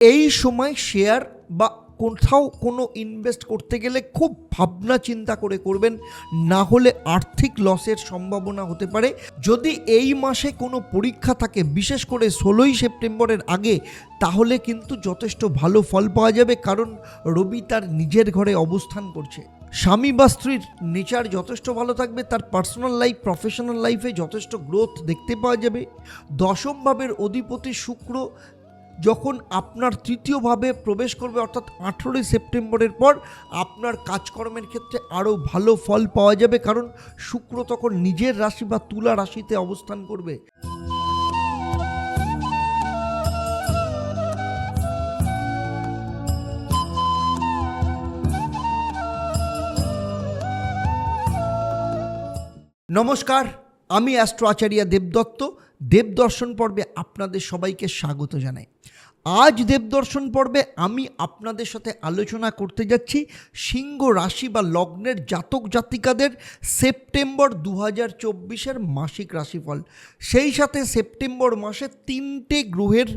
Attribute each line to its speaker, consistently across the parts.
Speaker 1: এই সময় শেয়ার বা কোথাও কোনো ইনভেস্ট করতে গেলে খুব ভাবনা চিন্তা করে করবেন, না হলে আর্থিক লসের সম্ভাবনা হতে পারে। যদি এই মাসে কোনো পরীক্ষা থাকে, বিশেষ করে ষোলোই সেপ্টেম্বরের আগে, তাহলে কিন্তু যথেষ্ট ভালো ফল পাওয়া যাবে, কারণ রবি তার নিজের ঘরে অবস্থান করছে। স্বামী বা স্ত্রীর নেচার যথেষ্ট ভালো থাকবে, তার পার্সোনাল লাইফ প্রফেশনাল লাইফে যথেষ্ট গ্রোথ দেখতে পাওয়া যাবে। দশম ভাবের অধিপতি শুক্র যখন আপনার তৃতীয়ভাবে প্রবেশ করবে, অর্থাৎ আঠেরোই সেপ্টেম্বরের পর, আপনার কাজকর্মের ক্ষেত্রে আরও ভালো ফল পাওয়া যাবে। কারণ শুক্র তখন নিজের রাশি বা তুলা রাশিতে অবস্থান করবে। নমস্কার, আমি অ্যাস্ট্রো আচার্য দেবদত্ত। দেবদর্শন পর্বে আপনাদের সবাইকে স্বাগত জানাই। আজ দেবদর্শন পর্বে আমি আপনাদের সাথে আলোচনা করতে যাচ্ছি সিংহ রাশি বা লগ্নের জাতক জাতিকাদের সেপ্টেম্বর দু হাজার চব্বিশের মাসিক রাশিফল। সেই সাথে সেপ্টেম্বর মাসে তিনটে গ্রহের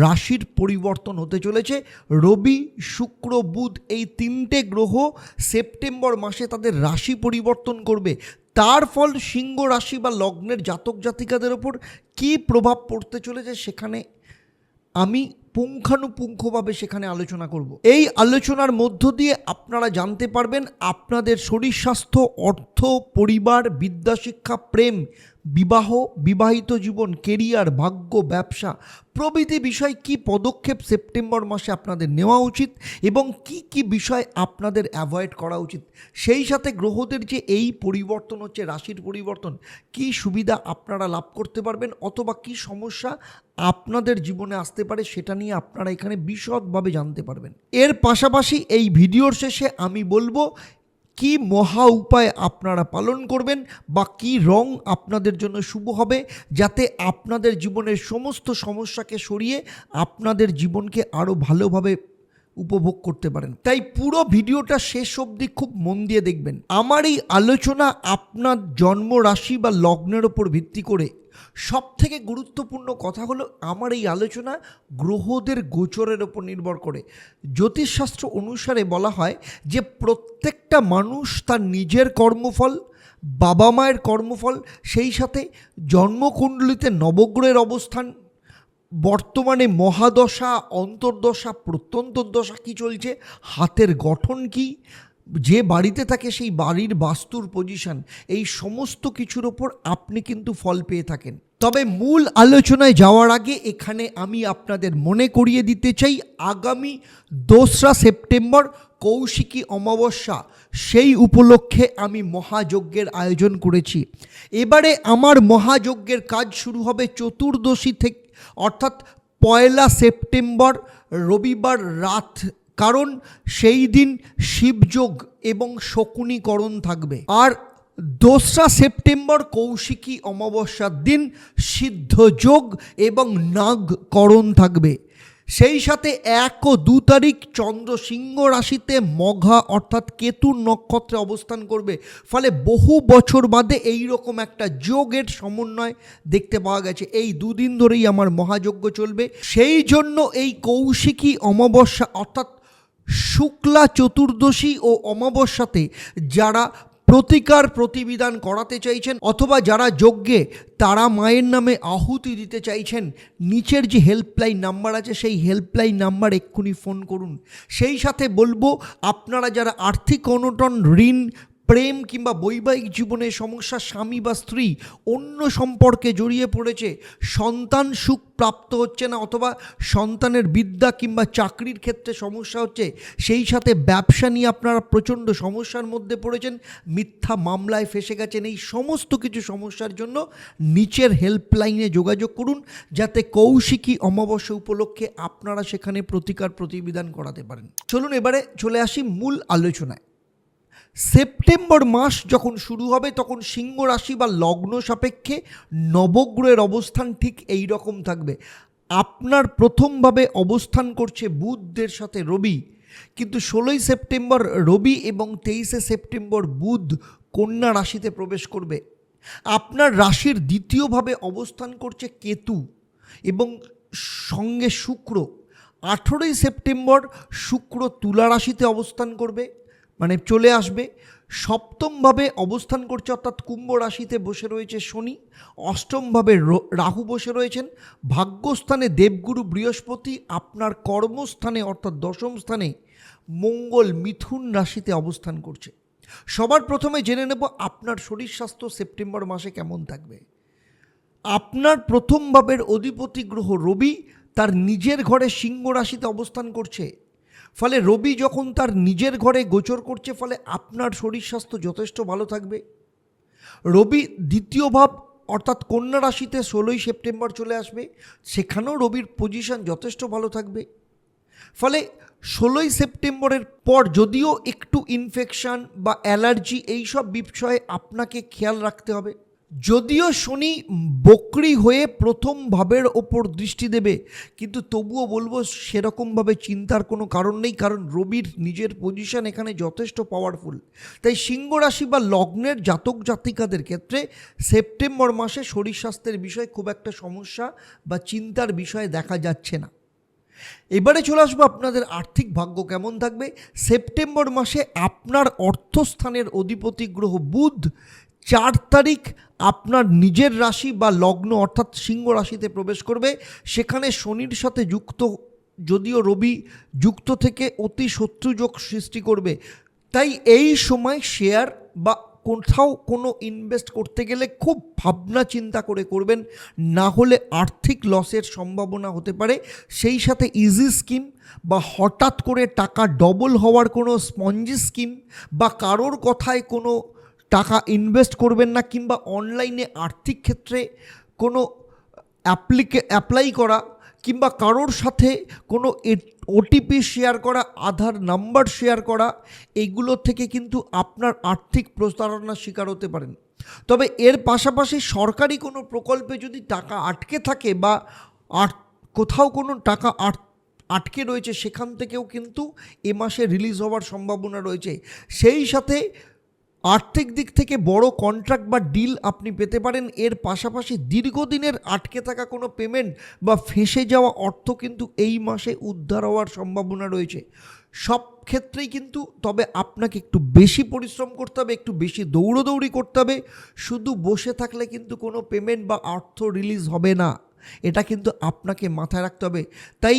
Speaker 1: রাশির পরিবর্তন হতে চলেছে। রবি, শুক্র, বুধ এই তিনটে গ্রহ সেপ্টেম্বর মাসে তাদের রাশি পরিবর্তন করবে। তার ফল সিংহ রাশি বা লগ্নের জাতক জাতিকাদের ওপর কী প্রভাব পড়তে চলেছে সেখানে আমি পুঙ্খানুপুঙ্খভাবে সেখানে আলোচনা করব। এই আলোচনার মধ্য দিয়ে আপনারা জানতে পারবেন আপনাদের শরীর স্বাস্থ্য অর্থ, পরিবার, বিদ্যাশিক্ষা, প্রেম বিবাহ, বিবাহিত জীবন কেরিয়ার ভাগ্য, ব্যবসা প্রভৃতি বিষয় কি পদক্ষেপ সেপ্টেম্বর মাসে আপনাদের নেওয়া উচিত এবং কি কি বিষয় আপনাদের অ্যাভয়েড করা উচিত? সেই সাথে গ্রহদের যে এই পরিবর্তন হচ্ছে, রাশির পরিবর্তন, কি সুবিধা আপনারা লাভ করতে পারবেন অথবা কি সমস্যা আপনাদের জীবনে আসতে পারে সেটা নিয়ে আপনারা এখানে বিশদভাবে জানতে পারবেন। এর পাশাপাশি এই ভিডিওর শেষে আমি বলব কি মহা উপায় আপনারা পালন করবেন বা কী রং আপনাদের জন্য শুভ হবে যাতে আপনাদের জীবনের সমস্ত সমস্যাকে সরিয়ে আপনাদের জীবনকে আরও ভালোভাবে উপভোগ করতে পারেন। তাই পুরো ভিডিওটা শেষ অবধি খুব মন দিয়ে দেখবেন। আমার এই আলোচনা আপনার জন্ম রাশি বা লগ্নের ওপর ভিত্তি করে সব থেকে গুরুত্বপূর্ণ কথা হলো আমার এই আলোচনা গ্রহদের গোচরের ওপর নির্ভর করে। জ্যোতিষশাস্ত্র অনুসারে বলা হয় যে প্রত্যেকটা মানুষ তার নিজের কর্মফল, বাবা মায়ের কর্মফল, সেই সাথে জন্মকুণ্ডলিতে নবগ্রহের অবস্থান, বর্তমানে মহাদশা, অন্তর্দশা প্রত্যন্তর্দশা কী চলছে, হাতের গঠন কি যে বাড়িতে থাকে সেই বাড়ির বাস্তুর পজিশন এই সমস্ত কিছুর ওপর আপনি কিন্তু ফল পেয়ে থাকেন। তবে মূল আলোচনায় যাওয়ার আগে এখানে আমি আপনাদের মনে করিয়ে দিতে চাই, আগামী দোসরা সেপ্টেম্বর কৌশিকী অমাবস্যা, সেই উপলক্ষে আমি মহাযজ্ঞের আয়োজন করেছি। এবারে আমার মহাযজ্ঞের কাজ শুরু হবে চতুর্দশী থেকে, অর্থাৎ পয়লা সেপ্টেম্বর রবিবার রাত কারণ সেই দিন শিবযোগ এবং শকুনীকরণ থাকবে। আর দোসরা সেপ্টেম্বর কৌশিকী অমাবস্যার দিন সিদ্ধযোগ এবং নাগকরণ থাকবে। সেই সাথে এক ও দু তারিখ চন্দ্র সিংহ রাশিতে মঘা অর্থাৎ কেতুর নক্ষত্রে অবস্থান করবে। ফলে বহু বছর বাদে এই রকম একটা যোগের সমন্বয় দেখতে পাওয়া গেছে। এই দুদিন ধরেই আমার মহাযজ্ঞ চলবে। সেই জন্য এই কৌশিকী অমাবস্যা অর্থাৎ শুক্লা চতুর্দশী ও অমাবস্যাতে যারা প্রতিকার প্রতিবিধান করাতে চাইছেন অথবা যারা যজ্ঞে, তারা মায়ের নামে আহুতি দিতে চাইছেন, নিচের যে হেল্পলাইন নাম্বার আছে সেই হেল্পলাইন নাম্বার এক্ষুনি ফোন করুন। সেই সাথে বলব, আপনারা যারা আর্থিক অনটন, ঋণ প্রেম কিংবা বৈবাহিক জীবনে সমস্যা স্বামী বা স্ত্রী, অন্য সম্পর্কে জড়িয়ে পড়েছে, সন্তান সুখ প্রাপ্ত হচ্ছে না অথবা সন্তানের বিদ্যা কিংবা চাকরির ক্ষেত্রে সমস্যা হচ্ছে, সেই সাথে ব্যবসা নিয়ে আপনারা প্রচণ্ড সমস্যার মধ্যে পড়েছেন, মিথ্যা মামলায় ফেসে গেছেন, এই সমস্ত কিছু সমস্যার জন্য নিচের হেল্পলাইনে যোগাযোগ করুন, যাতে কৌশিকী অমাবস্যা উপলক্ষে আপনারা সেখানে প্রতিকার প্রতিবিধান করাতে পারেন। চলুন এবারে চলে আসি মূল আলোচনায়। সেপ্টেম্বর মাস যখন শুরু হবে, তখন সিংহ রাশি বা লগ্ন সাপেক্ষে নবগ্রহের অবস্থান ঠিক এই রকম থাকবে। আপনার প্রথমভাবে অবস্থান করছে বুধদের সাথে রবি। কিন্তু ষোলোই সেপ্টেম্বর রবি এবং তেইশে সেপ্টেম্বর বুধ কন্যা রাশিতে প্রবেশ করবে। আপনার রাশির দ্বিতীয়ভাবে অবস্থান করছে কেতু এবং সঙ্গে শুক্র। আঠেরোই সেপ্টেম্বর শুক্র তুলা রাশিতে অবস্থান করবে। মানে চলে আসবে। সপ্তমভাবে অবস্থান করছে অর্থাৎ কুম্ভ রাশিতে বসে রয়েছে শনি, অষ্টমভাবে রাহু বসে রয়েছেন। ভাগ্যস্থানে দেবগুরু বৃহস্পতি, আপনার কর্মস্থানে অর্থাৎ দশম স্থানে মঙ্গল মিথুন রাশিতে অবস্থান করছে। সবার প্রথমে জেনে নেব আপনার শরীর স্বাস্থ্য সেপ্টেম্বর মাসে কেমন থাকবে। আপনার প্রথম ভাবের অধিপতি গ্রহ রবি, তার নিজের ঘরে সিংহ রাশিতে অবস্থান করছে। ফলে রবি যখন তার নিজের ঘরে গোচর করছে, ফলে আপনার শরীর স্বাস্থ্য যথেষ্ট ভালো থাকবে। রবি দ্বিতীয় ভাব, অর্থাৎ কন্যা রাশিতে ষোলোই সেপ্টেম্বর চলে আসবে, সেখানেও রবির পজিশন যথেষ্ট ভালো থাকবে। ফলে ষোলোই সেপ্টেম্বরের পর যদিও একটু ইনফেকশন বা অ্যালার্জি এইসব বিষয়ে আপনাকে খেয়াল রাখতে হবে। যদিও শনি বকরি হয়ে প্রথম ভাবের ওপর দৃষ্টি দেবে, কিন্তু তবুও বলব সেরকমভাবে চিন্তার কোনো কারণ নেই, কারণ রবির নিজের পজিশন এখানে যথেষ্ট পাওয়ারফুল তাই সিংহ রাশি বা লগ্নের জাতক জাতিকাদের ক্ষেত্রে সেপ্টেম্বর মাসে শরীর স্বাস্থ্যের বিষয়ে খুব একটা সমস্যা বা চিন্তার বিষয় দেখা যাচ্ছে না। এবারে চলে আসব আপনাদের আর্থিক ভাগ্য কেমন থাকবে? সেপ্টেম্বর মাসে আপনার অর্থস্থানের অধিপতি গ্রহ বুধ, চার তারিখ আপনার নিজের রাশি বা লগ্ন অর্থাৎ সিংহ রাশিতে প্রবেশ করবে। সেখানে শনির সাথে যুক্ত, যদিও রবি যুক্ত থেকে অতি শত্রুযোগ সৃষ্টি করবে। তাই এই সময় শেয়ার বা কোথাও কোনো ইনভেস্ট করতে গেলে খুব ভাবনা চিন্তা করে করবেন। না হলে আর্থিক লসের সম্ভাবনা হতে পারে। সেই সাথে ইজি স্কিম বা হঠাৎ করে টাকা ডবল হওয়ার কোনো স্পঞ্জি স্কিম বা কারোর কথায় কোনো টাকা ইনভেস্ট করবেন না কিংবা অনলাইনে আর্থিক ক্ষেত্রে কোনো অ্যাপ্লিকে অ্যাপ্লাই করা কিংবা কারোর সাথে কোনো ওটিপি শেয়ার করা, আধার নাম্বার শেয়ার করা এইগুলো থেকে কিন্তু আপনার আর্থিক প্রতারণার শিকার হতে পারেন। তবে এর পাশাপাশি সরকারি কোনো প্রকল্পে যদি টাকা আটকে থাকে বা কোথাও কোনো টাকা আট, আটকে রয়েছে, সেখান থেকেও কিন্তু এ মাসে রিলিজ হওয়ার সম্ভাবনা রয়েছে। সেই সাথে আর্থিক দিক থেকে বড় কন্ট্রাক্ট বা ডিল আপনি পেতে পারেন, এর পাশাপাশি দীর্ঘদিনের আটকে থাকা কোনো পেমেন্ট বা ফেঁসে যাওয়া অর্থ কিন্তু এই মাসে উদ্ধার হওয়ার সম্ভাবনা রয়েছে। সব ক্ষেত্রেই কিন্তু তবে আপনাকে একটু বেশি পরিশ্রম করতে হবে, একটু বেশি দৌড়দৌড়ি করতে হবে। শুধু বসে থাকলে কিন্তু কোনো পেমেন্ট বা অর্থ রিলিজ হবে না। এটা কিন্তু আপনাকে মাথায় রাখতে হবে। তাই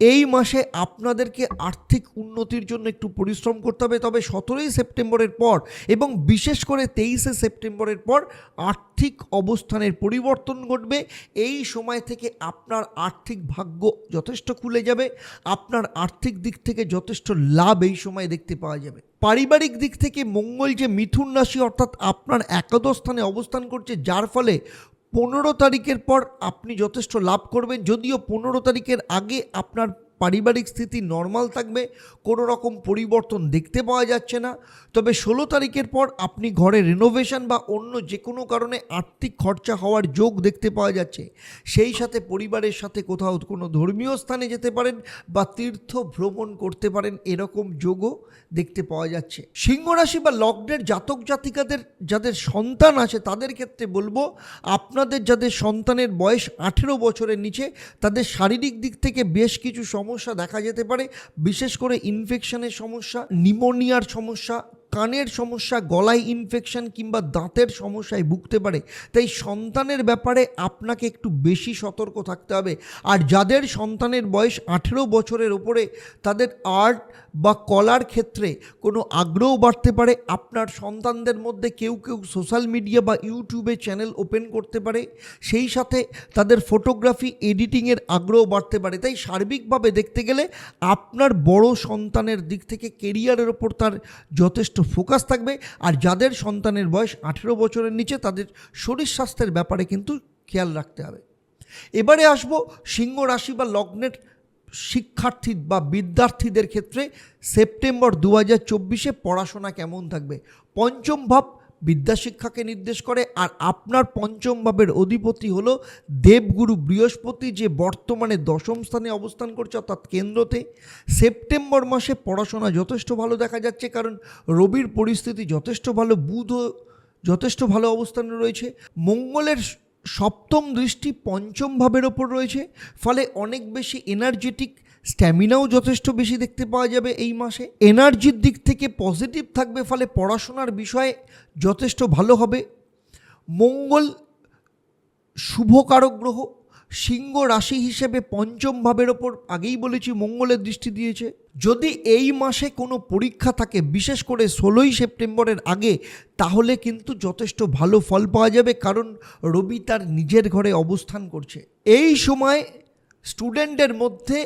Speaker 1: এই মাসে আপনাদেরকে আর্থিক উন্নতির জন্য একটু পরিশ্রম করতে হবে। তবে সতেরোই সেপ্টেম্বরের পর এবং বিশেষ করে তেইশে সেপ্টেম্বরের পর আর্থিক অবস্থানের পরিবর্তন ঘটবে। এই সময় থেকে আপনার আর্থিক ভাগ্য যথেষ্ট খুলে যাবে। আপনার আর্থিক দিক থেকে যথেষ্ট লাভ এই সময় দেখতে পাওয়া যাবে। পারিবারিক দিক থেকে মঙ্গল যে মিথুন রাশি অর্থাৎ আপনার একাদশ স্থানে অবস্থান করছে, যার ফলে পনেরো তারিখের পর আপনি যথেষ্ট লাভ করবেন। যদিও পনেরো তারিখের আগে আপনার পারিবারিক স্থিতি নর্মাল থাকবে, কোনো রকম পরিবর্তন দেখতে পাওয়া যাচ্ছে না। তবে ষোলো তারিখের পর আপনি ঘরে রেনোভেশন বা অন্য যে কোনো কারণে আর্থিক খরচা হওয়ার যোগ দেখতে পাওয়া যাচ্ছে। সেই সাথে পরিবারের সাথে কোথাও কোনো ধর্মীয় স্থানে যেতে পারেন বা তীর্থ ভ্রমণ করতে পারেন, এরকম যোগও দেখতে পাওয়া যাচ্ছে। সিংহ রাশি বা লগ্নের জাতক জাতিকাদের, যাদের সন্তান আছে, তাদের ক্ষেত্রে বলব, আপনাদের যাদের সন্তানের বয়স আঠেরো বছরের নিচে, তাদের শারীরিক দিক থেকে বেশ কিছু সমস্যা দেখা যেতে পারে বিশেষ করে ইনফেকশনের সমস্যা নিমোনিয়ার সমস্যা কানের সমস্যা, গলায় ইনফেকশন কিংবা দাঁতের সমস্যায় ভুগতে পারে, তাই সন্তানের ব্যাপারে আপনাকে একটু বেশি সতর্ক থাকতে হবে। আর যাদের সন্তানের বয়স আঠেরো বছরের ওপরে, তাদের আর্ট বা কলার ক্ষেত্রে কোনো আগ্রহ বাড়তে পারে। আপনার সন্তানদের মধ্যে কেউ কেউ সোশ্যাল মিডিয়া বা ইউটিউবে চ্যানেল ওপেন করতে পারে। সেই সাথে তাদের ফটোগ্রাফি এডিটিংয়ের আগ্রহ বাড়তে পারে। তাই সার্বিকভাবে দেখতে গেলে আপনার বড় সন্তানের দিক থেকে কেরিয়ারের ওপর তার যথেষ্ট ফোকাস থাকবে। আর যাদের সন্তানের বয়স আঠেরো বছরের নিচে, তাদের শরীর স্বাস্থ্যের ব্যাপারে কিন্তু খেয়াল রাখতে হবে। এবারে আসব সিংহ রাশি বা লগ্নের শিক্ষার্থী বা বিদ্যার্থীদের ক্ষেত্রে সেপ্টেম্বর দু হাজার চব্বিশে পড়াশোনা কেমন থাকবে? পঞ্চম ভাব বিদ্যাশিক্ষাকে নির্দেশ করে, আর আপনার পঞ্চম ভাবের অধিপতি হলো দেবগুরু বৃহস্পতি, যে বর্তমানে দশম স্থানে অবস্থান করছে, অর্থাৎ কেন্দ্রতে। সেপ্টেম্বর মাসে পড়াশোনা যথেষ্ট ভালো দেখা যাচ্ছে, কারণ রবির পরিস্থিতি যথেষ্ট ভালো বুধও যথেষ্ট ভালো অবস্থানে রয়েছে। মঙ্গলের সপ্তম দৃষ্টি পঞ্চম ভাবের ওপর রয়েছে, ফলে অনেক বেশি এনার্জেটিক স্ট্যামিনাও যথেষ্ট বেশি দেখতে পাওয়া যাবে এই মাসে। এনার্জির দিক থেকে পজিটিভ থাকবে, ফলে পড়াশোনার বিষয়ে যথেষ্ট ভালো হবে। মঙ্গল শুভকারক গ্রহ, সিংহ রাশি হিসেবে পঞ্চম ভাবের ওপর আগেই বলেছি মঙ্গলের দৃষ্টি দিয়েছে। যদি এই মাসে কোনো পরীক্ষা থাকে, বিশেষ করে ষোলোই সেপ্টেম্বরের আগে, তাহলে কিন্তু যথেষ্ট ভালো ফল পাওয়া যাবে, কারণ রবি তার নিজের ঘরে অবস্থান করছে। এই সময় স্টুডেন্টের মধ্যে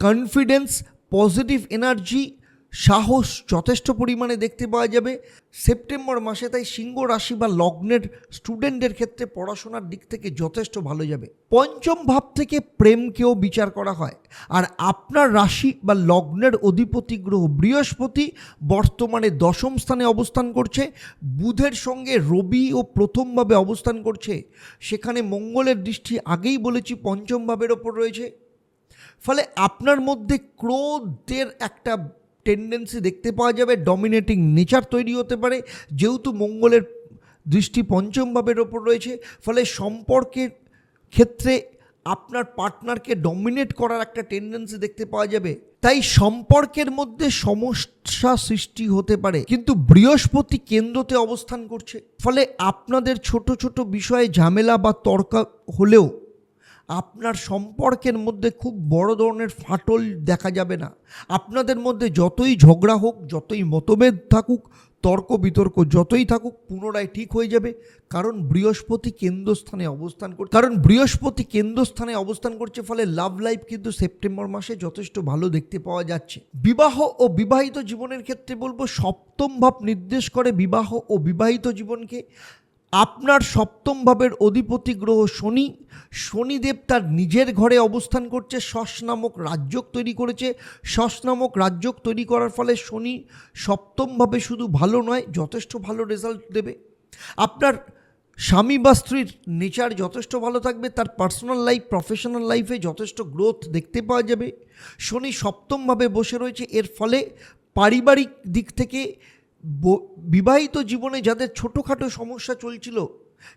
Speaker 1: কনফিডেন্স পজিটিভ এনার্জি সাহস যথেষ্ট পরিমাণে দেখতে পাওয়া যাবে। সেপ্টেম্বর মাসে তাই সিংহ রাশি বা লগ্নের স্টুডেন্টদের ক্ষেত্রে পড়াশোনার দিক থেকে যথেষ্ট ভালো যাবে। পঞ্চম ভাব থেকে প্রেমকেও বিচার করা হয়। আর আপনার রাশি বা লগ্নের অধিপতি গ্রহ বৃহস্পতি বর্তমানে দশম স্থানে অবস্থান করছে। বুধের সঙ্গে রবি ও প্রথমভাবে অবস্থান করছে। সেখানে মঙ্গলের দৃষ্টি আগেই বলেছি পঞ্চম ভাবের ওপর রয়েছে। ফলে আপনার মধ্যে ক্রোধের একটা টেন্ডেন্সি দেখতে পাওয়া যাবে ডমিনেটিং নেচার তৈরি হতে পারে, যেহেতু মঙ্গলের দৃষ্টি পঞ্চম ভাবের ওপর রয়েছে, ফলে সম্পর্কের ক্ষেত্রে আপনার পার্টনারকে ডমিনেট করার একটা টেন্ডেন্সি দেখতে পাওয়া যাবে। তাই সম্পর্কের মধ্যে সমস্যা সৃষ্টি হতে পারে, কিন্তু বৃহস্পতি কেন্দ্রতে অবস্থান করছে। ফলে আপনাদের ছোট ছোট বিষয়ে ঝামেলা বা তর্ক হলেও আপনার সম্পর্কের মধ্যে খুব বড় ধরনের ফাটল দেখা যাবে না। আপনাদের মধ্যে যতই ঝগড়া হোক, যতই মতভেদ থাকুক, তর্ক বিতর্ক যতই থাকুক, পুনরায় ঠিক হয়ে যাবে। কারণ বৃহস্পতি কেন্দ্রস্থানে অবস্থান করছে কারণ বৃহস্পতি কেন্দ্রস্থানে অবস্থান করছে ফলে লাভ লাইফ কিন্তু সেপ্টেম্বর মাসে যথেষ্ট ভালো দেখতে পাওয়া যাচ্ছে। বিবাহ ও বিবাহিত জীবনের ক্ষেত্রে বলব, সপ্তম ভাব নির্দেশ করে বিবাহ ও বিবাহিত জীবনকে। আপনার সপ্তম ভাবের অধিপতি গ্রহ শনি, শনিদেব তার নিজের ঘরে অবস্থান করছে শস নামক রাজ্যক তৈরি করেছে। শস নামক রাজ্যক তৈরি করার ফলে শনি সপ্তমভাবে শুধু ভালো নয়, যথেষ্ট ভালো রেজাল্ট দেবে। আপনার স্বামী বা স্ত্রীর নেচার যথেষ্ট ভালো থাকবে, তার পার্সোনাল লাইফ প্রফেশনাল লাইফে যথেষ্ট গ্রোথ দেখতে পাওয়া যাবে। শনি সপ্তমভাবে বসে রয়েছে, এর ফলে পারিবারিক দিক থেকে বিবাহিত জীবনে যাদের ছোটোখাটো সমস্যা চলছিল,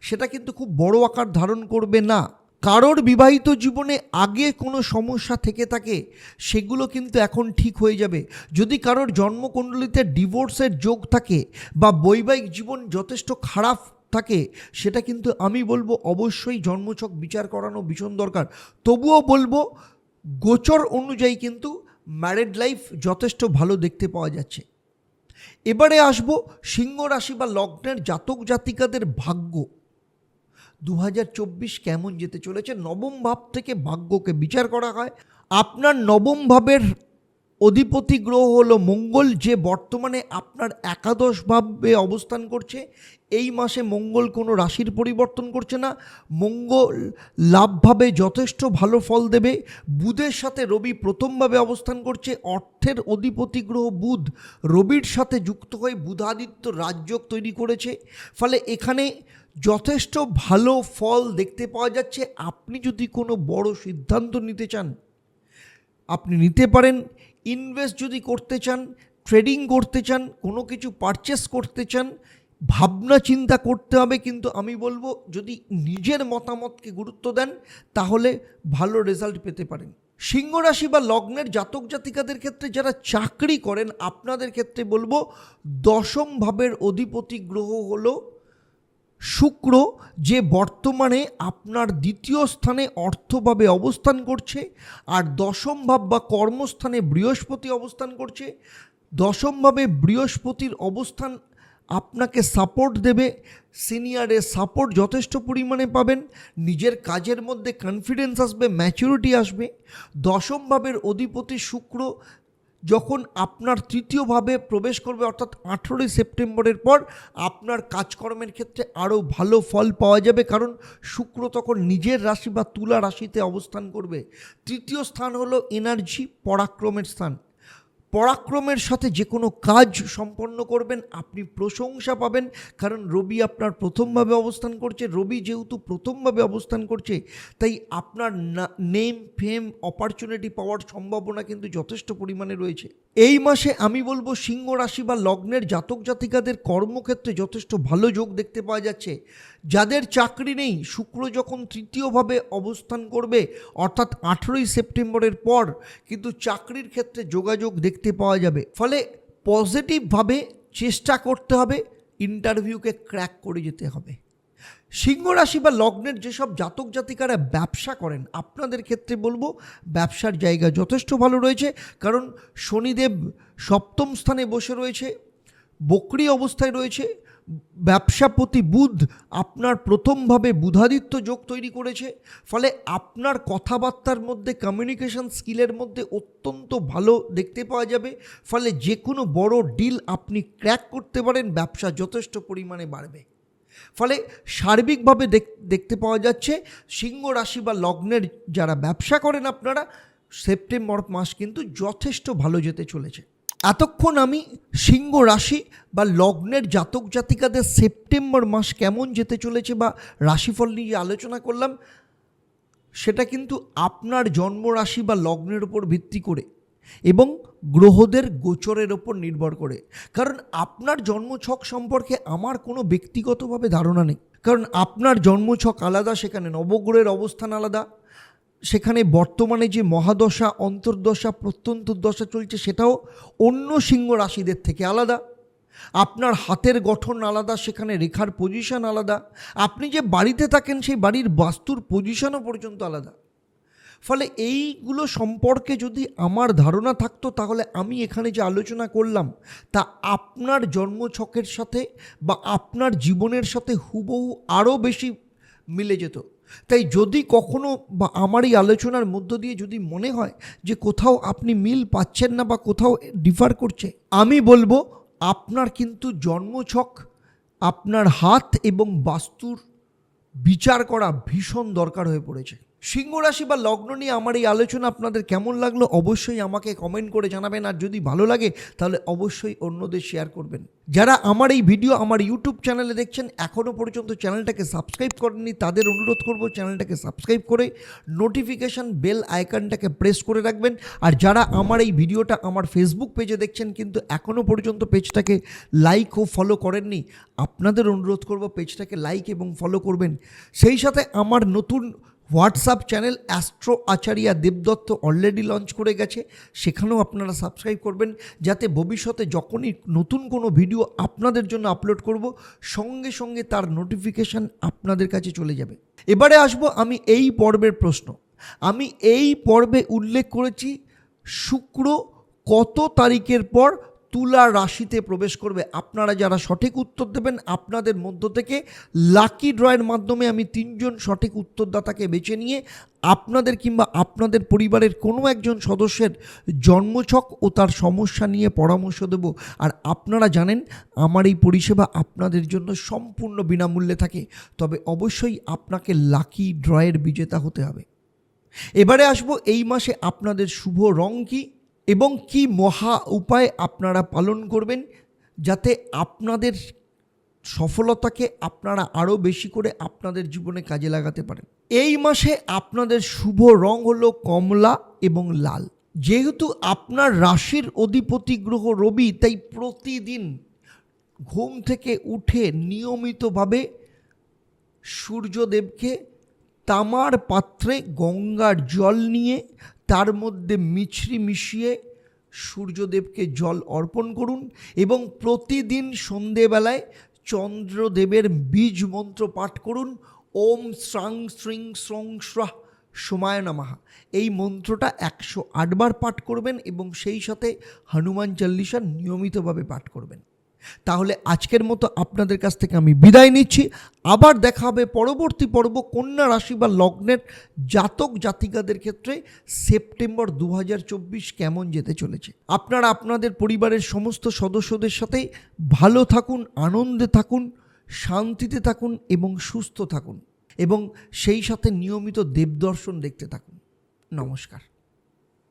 Speaker 1: সেটা কিন্তু খুব বড় আকার ধারণ করবে না। কারোর বিবাহিত জীবনে আগে কোনো সমস্যা থেকে থাকে, সেগুলো কিন্তু এখন ঠিক হয়ে যাবে। যদি কারোর জন্মকুণ্ডলিতে ডিভোর্সের যোগ থাকে বা বৈবাহিক জীবন যথেষ্ট খারাপ থাকে, সেটা কিন্তু আমি বলব অবশ্যই জন্মছক বিচার করানো ভীষণ দরকার। তবুও বলব, গোচর অনুযায়ী কিন্তু ম্যারেড লাইফ যথেষ্ট ভালো দেখতে পাওয়া যাচ্ছে। এবারে আসব সিংহ রাশি বা লগ্নের জাতক জাতিকাদের ভাগ্য। দু হাজার চব্বিশ কেমন যেতে চলেছে? নবম ভাব থেকে ভাগ্যকে বিচার করা হয়। আপনার নবম ভাবের অধিপতি গ্রহ হলো মঙ্গল, যে বর্তমানে আপনার একাদশ ভাবে অবস্থান করছে, এই মাসে মঙ্গল কোনো রাশির পরিবর্তন করছে না। মঙ্গল লাভভাবে যথেষ্ট ভালো ফল দেবে। বুধের সাথে রবি প্রথমভাবে অবস্থান করছে, অর্থের অধিপতি গ্রহ বুধ রবির সাথে যুক্ত হয়ে বুধাদিত্য রাজযোগ তৈরি করেছে। ফলে এখানে যথেষ্ট ভালো ফল দেখতে পাওয়া যাচ্ছে। আপনি যদি কোনো বড় সিদ্ধান্ত নিতে চান আপনি নিতে পারেন ইনভেস্ট যদি করতে চান ট্রেডিং করতে চান, কোনো কিছু পারচেস করতে চান, ভাবনা চিন্তা করতে হবে, কিন্তু আমি বলব যদি নিজের মতামতকে গুরুত্ব দেন, তাহলে ভালো রেজাল্ট পেতে পারেন। সিংহ রাশি বা লগ্নের জাতক জাতিকাদের ক্ষেত্রে যারা চাকরি করেন, আপনাদের ক্ষেত্রে বলব দশম ভাবের অধিপতি গ্রহ হলো শুক্র যে বর্তমানে আপনার দ্বিতীয় স্থানে অর্থভাবে অবস্থান করছে আর দশম ভাব বা কর্মস্থানে বৃহস্পতি অবস্থান করছে দশমভাবে বৃহস্পতির অবস্থান আপনাকে সাপোর্ট দেবে সিনিয়রের সাপোর্ট যথেষ্ট পরিমাণে পাবেন, নিজের কাজের মধ্যে কনফিডেন্স আসবে ম্যাচুরিটি আসবে, দশম ভাবের অধিপতি শুক্র যখন আপনার তৃতীয়ভাবে প্রবেশ করবে, অর্থাৎ আঠেরোই সেপ্টেম্বরের পর, আপনার কাজকর্মের ক্ষেত্রে আরও ভালো ফল পাওয়া যাবে। কারণ শুক্র তখন নিজের রাশি বা তুলা রাশিতে অবস্থান করবে। তৃতীয় স্থান হলো এনার্জি পরাক্রমের স্থান। পরাক্রমের সাথে যে কোনো কাজ সম্পন্ন করবেন, আপনি প্রশংসা পাবেন। কারণ রবি আপনার প্রথমভাবে অবস্থান করছে, রবি যেহেতু প্রথমভাবে অবস্থান করছে, তাই আপনার নেম ফেম অপরচুনিটি পাওয়ার সম্ভাবনা কিন্তু যথেষ্ট পরিমাণে রয়েছে। এই মাসে আমি বলব সিংহ রাশি বা লগ্নের জাতক জাতিকাদের কর্মক্ষেত্রে যথেষ্ট ভালো যোগ দেখতে পাওয়া যাচ্ছে। যাদের চাকরি নেই, শুক্র যখন তৃতীয়ভাবে অবস্থান করবে, অর্থাৎ আঠেরোই সেপ্টেম্বরের পর, কিন্তু চাকরির ক্ষেত্রে যোগাযোগ দেখতে পাওয়া যাবে। ফলে পজিটিভভাবে চেষ্টা করতে হবে, ইন্টারভিউকে ক্র্যাক করে যেতে হবে। সিংহ রাশি বা লগ্নের যেসব জাতক জাতিকারা ব্যবসা করেন, আপনাদের ক্ষেত্রে বলব ব্যবসার জায়গা যথেষ্ট ভালো রয়েছে, কারণ শনিদেব সপ্তম স্থানে বসে রয়েছে, বকরি অবস্থায় রয়েছে ব্যবসাপতি বুধ আপনার প্রথমভাবে বুধাদিত্য যোগ তৈরি করেছে, ফলে আপনার কথাবার্তার মধ্যে কমিউনিকেশন স্কিলের মধ্যে অত্যন্ত ভালো দেখতে পাওয়া যাবে, ফলে যে কোনো বড় ডিল আপনি ক্র্যাক করতে পারেন, ব্যবসা যথেষ্ট পরিমাণে বাড়বে। ফলে সার্বিকভাবে দেখ- দেখতে পাওয়া যাচ্ছে, সিংহ রাশি বা লগ্নের যারা ব্যবসা করেন আপনারা, সেপ্টেম্বর মাস কিন্তু যথেষ্ট ভালো যেতে চলেছে। এতক্ষণ আমি সিংহ রাশি বা লগ্নের জাতক জাতিকাদের সেপ্টেম্বর মাস কেমন যেতে চলেছে বা রাশিফল নিয়ে আলোচনা করলাম, সেটা কিন্তু আপনার জন্ম রাশি বা লগ্নের উপর ভিত্তি করে এবং গ্রহদের গোচরের ওপর নির্ভর করে। কারণ আপনার জন্মছক সম্পর্কে আমার কোনো ব্যক্তিগতভাবে ধারণা নেই। কারণ আপনার জন্মছক আলাদা, সেখানে নবগ্রহের অবস্থান আলাদা সেখানে বর্তমানে যে মহাদশা, অন্তর্দশা প্রত্যন্তর্দশা চলছে সেটাও অন্য সিংহ রাশিদের থেকে আলাদা। আপনার হাতের গঠন আলাদা, সেখানে রেখার পজিশন আলাদা। আপনি যে বাড়িতে থাকেন, সেই বাড়ির বাস্তুর পজিশনও পর্যন্ত আলাদা। ফলে এইগুলো সম্পর্কে যদি আমার ধারণা থাকতো, তাহলে আমি এখানে যে আলোচনা করলাম, তা আপনার জন্মছকের সাথে বা আপনার জীবনের সাথে হুবহু আরও বেশি মিলে যেত। তাই যদি কখনো বা আমার এই আলোচনার মধ্য দিয়ে যদি মনে হয় যে কোথাও আপনি মিল পাচ্ছেন না বা কোথাও ডিফার করছে, আমি বলব আপনার কিন্তু জন্মছক, আপনার হাত এবং বাস্তুর বিচার করা ভীষণ দরকার হয়ে পড়েছে। সিংহ রাশি বা লগ্ন নিয়ে আমার এই আলোচনা আপনাদের কেমন লাগল অবশ্যই আমাকে কমেন্ট করে জানাবেন, আর যদি ভালো লাগে, তাহলে অবশ্যই অন্যদের শেয়ার করবেন। যারা আমার এই ভিডিও আমার ইউটিউব চ্যানেলে দেখছেন এখনও পর্যন্ত চ্যানেলটাকে সাবস্ক্রাইব করেননি, তাদের অনুরোধ করব চ্যানেলটাকে সাবস্ক্রাইব করে নোটিফিকেশান বেল আইকনটাকে প্রেস করে রাখবেন। আর যারা আমার এই ভিডিওটা আমার ফেসবুক পেজে দেখছেন, কিন্তু এখনও পর্যন্ত পেজটাকে লাইক ও ফলো করেননি, আপনাদের অনুরোধ করব পেজটাকে লাইক এবং ফলো করবেন। সেই সাথে আমার নতুন WhatsApp channel astro Acharya Debdatta already launch করে গেছে সেখানেও আপনারা সাবস্ক্রাইব করবেন যাতে ভবিষ্যতে যখনই নতুন কোনো ভিডিও আপনাদের জন্য আপলোড করব সঙ্গে সঙ্গে তার নোটিফিকেশান আপনাদের কাছে চলে যাবে এবারে আসব আমি এই পর্বের প্রশ্ন আমি এই পর্বে উল্লেখ করেছি শুক্র কত তারিখের পর তুলা রাশিতে প্রবেশ করবে। আপনারা যারা সঠিক উত্তর দেবেন, আপনাদের মধ্য থেকে লাকি ড্রয়ের মাধ্যমে আমি তিনজন সঠিক উত্তরদাতাকে বেছে নিয়ে আপনাদের কিংবা আপনাদের পরিবারের কোনো একজন সদস্যের জন্মছক ও তার সমস্যা নিয়ে পরামর্শ দেব। আর আপনারা জানেন, আমার এই পরিষেবা আপনাদের জন্য সম্পূর্ণ বিনামূল্যে থাকে। তবে অবশ্যই আপনাকে লাকি ড্রয়ের বিজেতা হতে হবে। এবারে আসব এই মাসে আপনাদের শুভ রং কী? এবং কি মহা উপায় আপনারা পালন করবেন যাতে আপনাদের সফলতাকে আপনারা আরও বেশি করে আপনাদের জীবনে কাজে লাগাতে পারেন। এই মাসে আপনাদের শুভ রং হলো কমলা এবং লাল। যেহেতু আপনার রাশির অধিপতি গ্রহ রবি, তাই প্রতিদিন ঘুম থেকে উঠে নিয়মিতভাবে সূর্যদেবকে তামার পাত্রে গঙ্গার জল নিয়ে তার মধ্যে মিছরি মিশিয়ে সূর্যদেবকে জল অর্পণ করুন এবং প্রতিদিন সন্ধেবেলায় চন্দ্রদেবের বীজ মন্ত্র পাঠ করুন। ওম শ্রাং শ্রিং শ্রং স্রাহ সময় নামাহা এই মন্ত্রটা একশো আটবার পাঠ করবেন এবং সেই সাথে হনুমান চল্লিশা নিয়মিতভাবে পাঠ করবেন। তাহলে আজকের মতো আপনাদের কাছ থেকে আমি বিদায় নিচ্ছি। আবার দেখা হবে পরবর্তী পর্ব কন্যা রাশি বা লগ্নের জাতক জাতিকাদের ক্ষেত্রে সেপ্টেম্বর দু হাজার চব্বিশ কেমন যেতে চলেছে। আপনারা আপনাদের পরিবারের সমস্ত সদস্যদের সাথে ভালো থাকুন, আনন্দে থাকুন, শান্তিতে থাকুন এবং সুস্থ থাকুন এবং সেই সাথে নিয়মিত দেবদর্শন দেখতে থাকুন। নমস্কার।